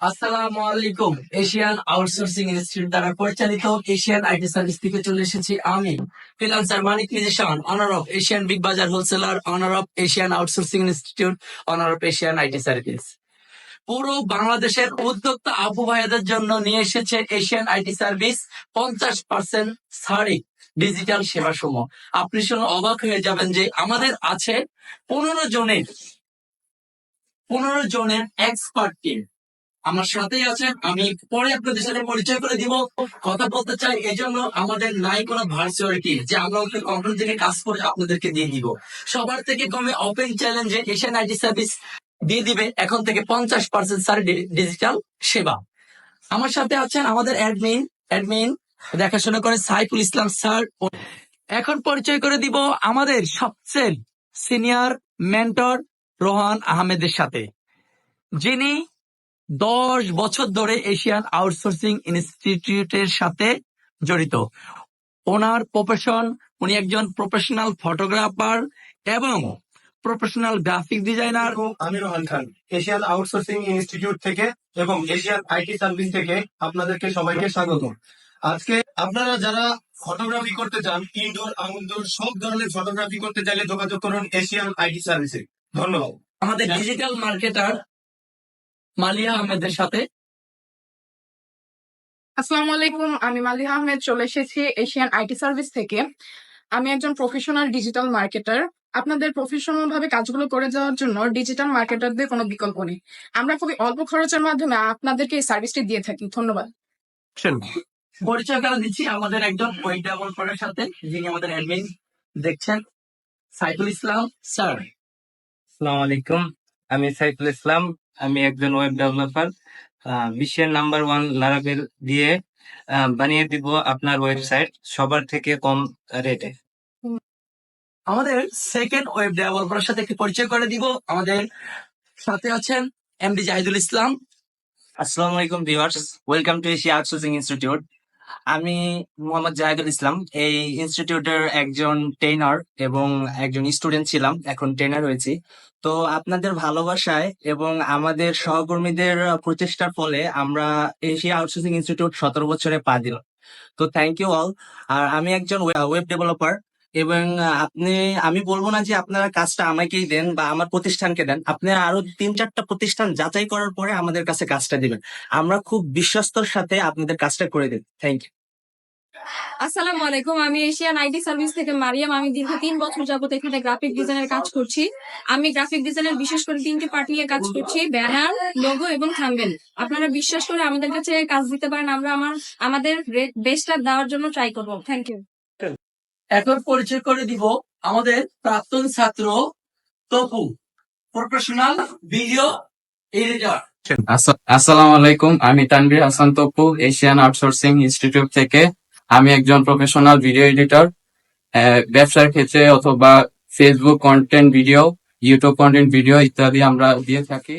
আসসালামু আলাইকুম। Asian outsourcing institute দ্বারা পরিচালিত এশিয়ান আইটি সার্ভিস থেকে চলে এসেছি আমি, freelancer Manik নিদেশান owner of Asian big bazaar wholesaler owner of Asian outsourcing institute owner of Asian IT service. পুরো বাংলাদেশের উদ্যোক্তা আবু ভাইয়াদের জন্য নিয়ে এসেছে এশিয়ান আইটি সার্ভিস পঞ্চাশ পার্সেন্ট ছাড়ে ডিজিটাল সেবা সমূহ আপনি শুনে অবাক হয়ে যাবেন যে আমাদের আছে পনেরো জনের পনেরো জনের এক্সপার্ট টিম আমার সাথেই আছেন। আমি পরে আপনাদের সাথে পরিচয় করে দিব। কথা বলতে চাই এজন্য আমাদের নাই কোনো ভার্চুয়ালিটি যে আমরা ওকে কখন থেকে কাজ করে আপনাদেরকে দিয়ে দিব। সবার থেকে কমে ওপেন চ্যালেঞ্জে এশিয়ান আইটি সার্ভিস দিয়ে দিবে। এখন থেকে পঞ্চাশ পার্সেন্ট স্যার ডিজিটাল সেবা। আমার সাথে আছেন আমাদের অ্যাডমিন অ্যাডমিন দেখাশোনা করে সাইফুল ইসলাম স্যার এখন পরিচয় করে দিব আমাদের সবচেয়ে সিনিয়র মেন্টর রোহান আহমেদের সাথে। যিনি দশ বছর ধরে এশিয়ান আউটসোর্সিং ইনস্টিটিউটের সাথে জড়িত। ওনার প্রফেশন উনি একজন প্রফেশনাল ফটোগ্রাফার এবং প্রফেশনাল গ্রাফিক ডিজাইনার। আমি Rohan Khan Asian outsourcing institute থেকে এবং এশিয়ান আইটি সার্ভিস থেকে আপনাদেরকে সবাইকে স্বাগত। আজকে আপনারা যারা ফটোগ্রাফি করতে চান ইনডোর আউটডোর সব ধরনের ফটোগ্রাফি করতে চাইলে যোগাযোগ করুন এশিয়ান আইটি সার্ভিসে। ধন্যবাদ। আমাদের ডিজিটাল মার্কেটার মালিয়া আহমেদের সাথে। আসসালামু আলাইকুম আমি মালিহা আহমেদ চলে এসেছি এশিয়ান আইটি সার্ভিস থেকে। আমি একজন প্রফেশনাল ডিজিটাল মার্কেটার। আপনাদের প্রফেশনাল ভাবে কাজগুলো করে যাওয়ার জন্য ডিজিটাল মার্কেটারদের কোনো বিকল্প নেই। আমরা খুবই অল্প খরচের মাধ্যমে আপনাদেরকে এই সার্ভিসটি দিয়ে থাকি। ধন্যবাদ। পরিচয় করে দিচ্ছি আমাদের একজন ওয়েব ডেভেলপারের সাথে যিনি আমাদের অ্যাডমিন দেখছেন সাইফুল ইসলাম স্যার। আসসালামু আলাইকুম আমি সাইফুল ইসলাম আমি একজন ওয়েব ডেভেলপার বিশ্বের নাম্বার ওয়ান লারাবেল দিয়ে আহ, বানিয়ে দিব আপনার ওয়েবসাইট সবার থেকে কম রেটে আমাদের সেকেন্ড ওয়েব ডেভেলপারের সাথে একটু পরিচয় করে দিব। আমাদের সাথে আছেন এমডি জাহিদুল ইসলাম আসসালামু আলাইকুম viewers welcome to Asia outsourcing institute আমি মোহাম্মদ জাহিদুল ইসলাম, এই ইনস্টিটিউটের একজন ট্রেনার এবং একজন স্টুডেন্ট ছিলাম, এখন ট্রেনার হয়েছি। তো আপনাদের ভালোবাসায় এবং আমাদের সহকর্মীদের প্রচেষ্টার ফলে আমরা এশিয়া আউটসোর্সিং ইনস্টিটিউট সতেরো বছরে পা দিলাম। তো থ্যাংক ইউ অল আর আমি একজন ওয়েব ডেভেলপার এবং আপনি, আমি বলব না যে আপনারা কাজটা আমাকেই দেন বা আমার প্রতিষ্ঠানকে দেন। আপনি আরও তিন চারটা প্রতিষ্ঠান যাচাই করার পরে আমাদের কাছে কাজটা দিবেন। আমরা খুব বিশ্বস্তর সাথে আপনাদের কাজটা করে দিই থ্যাংক ইউ আসসালামু আলাইকুম, আমি এশিয়ান আইটি সার্ভিস থেকে মারিয়াম। আমি দীর্ঘ তিন বছর যাবত এখানে গ্রাফিক ডিজাইনের কাজ করছি। আমি গ্রাফিক ডিজাইনের বিশেষ করে তিনটি পার্ট নিয়ে কাজ করছি ব্যানার লোগো এবং থাম্বেল আপনারা বিশ্বাস করে আমাদের কাছে কাজ দিতে পারেন, আমরা আমার, আমাদের বেস্টটা দেওয়ার জন্য ট্রাই করব। থ্যাংক ইউ এখন পরিচয় করে দিব আমাদের প্রাক্তন ছাত্র তপু, প্রফেশনাল ভিডিও এডিটর। আস- আসসালামু আলাইকুম, আমি Tanvir Hasan Tapu, Asian outsourcing institute থেকে। আমি একজন প্রফেশনাল ভিডিও এডিটর ব্যবসার ক্ষেত্রে অথবা Facebook content video YouTube content video ইত্যাদি আমরা দিয়ে থাকি।